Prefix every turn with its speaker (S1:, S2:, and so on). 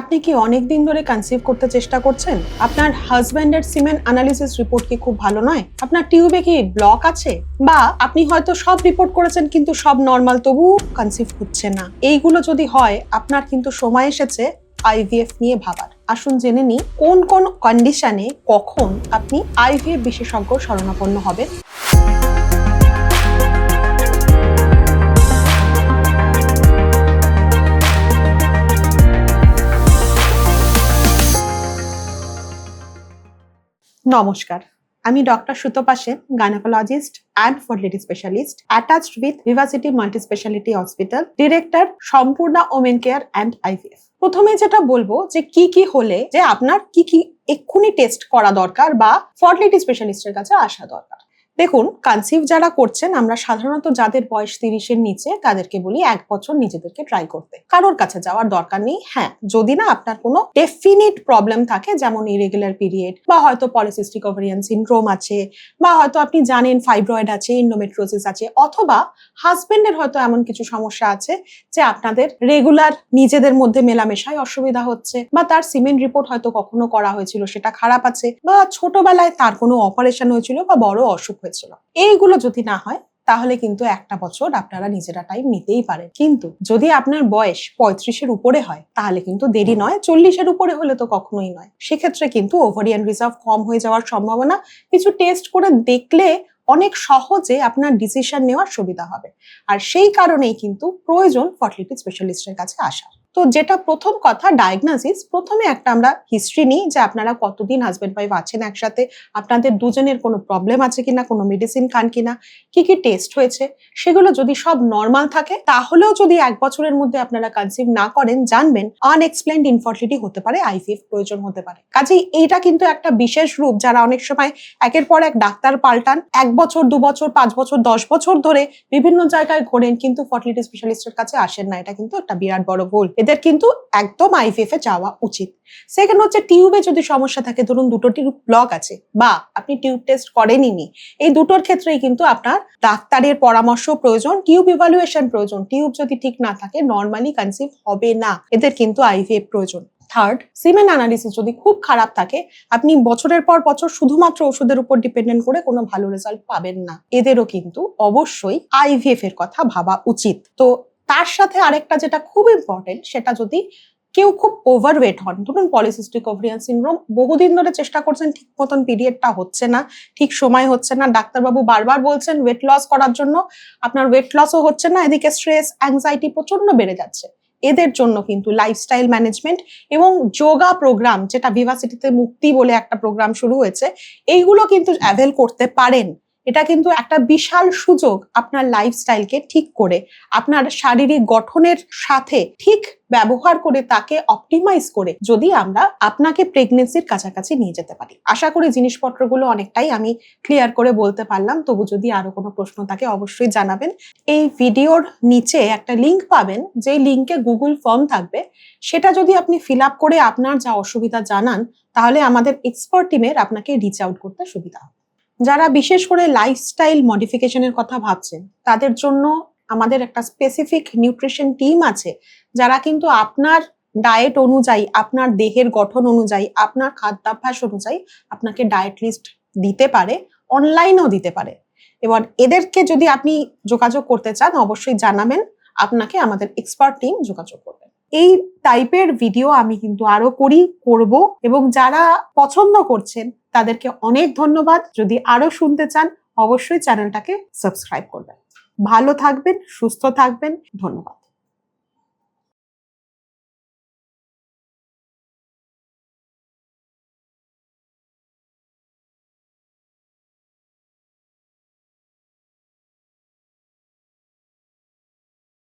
S1: আপনি কি অনেক দিন ধরে কনসিভ করতে চেষ্টা করছেন? আপনার হাজব্যান্ডের সিমেন অ্যানালিসিস রিপোর্ট কি খুব ভালো নয়? আপনার টিউবে কি ব্লক আছে? বা আপনি হয়তো সব রিপোর্ট করেছেন কিন্তু সব নর্মাল তবু কনসিভ হচ্ছে না। এইগুলো যদি হয়, আপনার কিন্তু সময় এসেছে আইভিএফ নিয়ে ভাবার। আসুন জেনে নিই, কোন কোন কন্ডিশনে কখন আপনি আইভিএফ বিশেষজ্ঞ শরণাপন্ন হবেন? নমস্কার। আমি doctor Sutapa Sen gynaecologist and fertility specialist attached with Vivacity multi speciality hospital director সম্পূর্ণ ওমেন কেয়ার অ্যান্ড আইভিএফ প্রথমে যেটা বলব যে কি কি হলে যে আপনার কি কি এক্ষুনি টেস্ট করা দরকার বা ফার্টিলিটি স্পেশালিস্টের কাছে আসা দরকার। দেখুন কনসিভ যারা করছেন, আমরা সাধারণত যাদের বয়স তিরিশের নিচে, তাদেরকে বলি এক বছর নিজেদেরকে ট্রাই করতে। কারোর কাছে যাওয়ার দরকার নেই হ্যাঁ যদি না আপনার কোনো ডেফিনিট প্রবলেম থাকে, যেমন ইরেগুলার পিরিয়ড বা হয়তো পলিসিস্টিক ওভারিয়ান সিনড্রোম আছে, বা হয়তো আপনি জানেন ফাইব্রয়েড আছে ইন্ডোমেট্রোসিস আছে, অথবা হাজবেন্ডের হয়তো এমন কিছু সমস্যা আছে, যে আপনাদের রেগুলার নিজেদের মধ্যে মেলামেশায় অসুবিধা হচ্ছে, বা তার সিমেন্ট রিপোর্ট হয়তো কখনো করা হয়েছিল, সেটা খারাপ আছে, বা ছোটবেলায় তার কোনো অপারেশন হয়েছিল, বা বড় অসুখ হয়েছিল। এইগুলো যদি না হয় তাহলে কিন্তু একটা বছর আপনারা নিজেরা টাইম নিতেই পারেন। কিন্তু যদি আপনার বয়স পঁয়ত্রিশের উপরে হয় তাহলে কিন্তু দেরি নয়। চল্লিশের উপরে হলে তো কখনোই নয়। সেক্ষেত্রে কিন্তু ওভারিয়ান রিজার্ভ কম হয়ে যাওয়ার সম্ভাবনা। কিছু টেস্ট করে দেখলে অনেক সহজে আপনার ডিসিশন নেওয়ার সুবিধা হবে। আর সেই কারণেই কিন্তু প্রয়োজন ফার্টিলিটি স্পেশালিস্টের কাছে আসা। তো যেটা প্রথম কথা ডায়াগনোসিস প্রথমে একটা আমরা হিস্ট্রি নিই যে আপনারা কতদিন হাজব্যান্ড ওয়াইফ আছেন একসাথে, আপনাদের দুজনের কোনো প্রবলেম আছে কিনা, কোনো মেডিসিন খান কিনা, কি কি টেস্ট হয়েছে, সেগুলো যদি সব নর্মাল থাকে, তাহলেও যদি এক বছরের মধ্যে আপনারা কনসিভ না করেন, জানবেন আনএক্সপ্লেন্ড ইনফার্টিলিটি হতে পারে আইভিএফ প্রয়োজন হতে পারে। কাজেই এইটা কিন্তু একটা বিশেষ রূপ যারা অনেক সময় একের পর এক ডাক্তার পাল্টান, এক বছর, দু বছর, পাঁচ বছর, দশ বছর ধরে বিভিন্ন জায়গায় ঘোরেন কিন্তু ফার্টিলিটি স্পেশালিস্টের কাছে আসেন না, এটা কিন্তু একটা বিরাট বড় ভুল। এদের কিন্তু একদম আইভিএফ এ যাওয়া উচিত। সেকেন্ড হচ্ছে টিউবে যদি সমস্যা থাকে, ধরুন দুটো টিউব ব্লক আছে বা আপনি টিউব টেস্ট করেননি এই দুটোর ক্ষেত্রেই কিন্তু আপনার ডাক্তারের পরামর্শ প্রয়োজন, টিউব ইভালুয়েশন প্রয়োজন। টিউব যদি ঠিক না থাকে নর্মালি কনসিভ হবে না। এদের কিন্তু আইভিএফ প্রয়োজন। থার্ড সিমেন অ্যানালিসিস যদি খুব খারাপ থাকে, আপনি বছরের পর বছর শুধুমাত্র ওষুধের উপর ডিপেন্ডেন্ট করে কোনো ভালো রেজাল্ট পাবেন না। এদেরও কিন্তু অবশ্যই আইভিএফ এর কথা ভাবা উচিত। তো তার সাথে আরেকটা যেটা খুব ইম্পর্টেন্ট সেটা যদি কেউ খুব ওভারওয়েট হন, ধরুন পলিসিস্টিক ওভারিয়ান সিনড্রোম বহুদিন ধরে চেষ্টা করছেন, ঠিক মতন পিরিয়ডটা হচ্ছে না, ঠিক সময় হচ্ছে না। ডাক্তারবাবু বারবার বলছেন ওয়েট লস করার জন্য, আপনার ওয়েট লসও হচ্ছে না, এদিকে স্ট্রেস অ্যাংজাইটি প্রচণ্ড বেড়ে যাচ্ছে। এদের জন্য কিন্তু লাইফস্টাইল ম্যানেজমেন্ট এবং যোগা প্রোগ্রাম যেটা ভিভাসিটিতে মুক্তি বলে একটা প্রোগ্রাম শুরু হয়েছে, এইগুলো কিন্তু অ্যাভেল করতে পারেন। এটা কিন্তু একটা বিশাল সুযোগ আপনার লাইফস্টাইলকে ঠিক করে, আপনার শারীরিক গঠনের সাথে ঠিক ব্যবহার করে তাকে অপটিমাইজ করে যদি আমরা আপনাকে প্রেগনেন্সির কাছাকাছি নিয়ে যেতে পারি। আশা করি জিনিসপত্রগুলো অনেকটাই আমি ক্লিয়ার করে বলতে পারলাম, তবু যদি আরও কোনো প্রশ্ন থাকে অবশ্যই জানাবেন। এই ভিডিওর নিচে একটা লিংক পাবেন যে লিংকে গুগল ফর্ম থাকবে, সেটা যদি আপনি ফিল আপ করে আপনার যা অসুবিধা জানান, তাহলে আমাদের এক্সপার্ট টিমের আপনাকে রিচ আউট করতে সুবিধা হবে। যারা বিশেষ করে লাইফস্টাইল মডিফিকেশনের কথা ভাবছেন, তাদের জন্য আমাদের একটা স্পেসিফিক নিউট্রিশন টিম আছে, যারা কিন্তু আপনার ডায়েট অনুযায়ী, আপনার দেহের গঠন অনুযায়ী, আপনার খাদ্যাভ্যাস অনুযায়ী আপনাকে ডায়েট লিস্ট দিতে পারে অনলাইনেও দিতে পারে। এবার এদেরকে যদি আপনি যোগাযোগ করতে চান, অবশ্যই জানাবেন, আপনাকে আমাদের এক্সপার্ট টিম যোগাযোগ করবে। এই টাইপের ভিডিও আমি কিন্তু আরও করি, করব এবং যারা পছন্দ করছেন তাদেরকে অনেক ধন্যবাদ। যদি আরও শুনতে চান, অবশ্যই চ্যানেলটাকে সাবস্ক্রাইব করবেন। ভালো থাকবেন, সুস্থ থাকবেন। ধন্যবাদ।